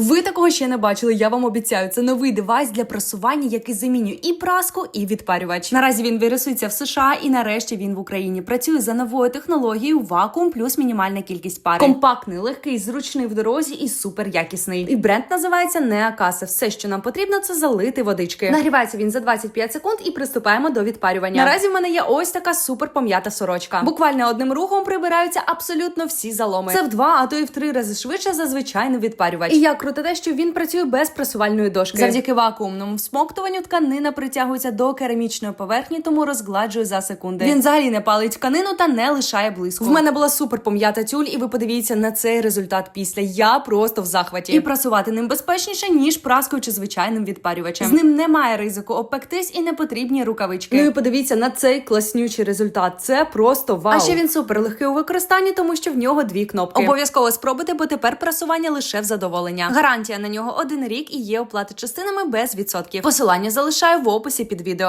Ви такого ще не бачили. Я вам обіцяю. Це новий девайс для просування, який замінює і праску, і відпарювач. Наразі він вирисується в США, і нарешті він в Україні. Працює за новою технологією вакуум плюс мінімальна кількість пари. Компактний, легкий, зручний в дорозі і супер якісний. І бренд називається Неакаса. Все, що нам потрібно, це залити водички. Нагрівається він за 25 секунд і приступаємо до відпарювання. Наразі в мене є ось така супер пом'ята сорочка. Буквально одним рухом прибираються абсолютно всі заломи. Це в два, а то й в три рази швидше за звичайний відпарювач. І як круте те, що він працює без пресувальної дошки. Завдяки вакуумному всмоктуванню тканина притягується до керамічної поверхні, тому розгладжує за секунди. Він взагалі не палить тканину та не лишає блиску. В мене була супер пом'ята тюль, і ви подивіться на цей результат після. Я просто в захваті. І прасувати ним безпечніше, ніж праскою чи звичайним відпарювачем. З ним немає ризику обпектись і не потрібні рукавички. Ну і подивіться на цей класнючий результат. Це просто вау. А ще він супер легкий у використанні, тому що в нього дві кнопки. Обов'язково спробуйте, бо тепер прасування лише в задоволення. Гарантія на нього один рік і є оплата частинами без відсотків. Посилання залишаю в описі під відео.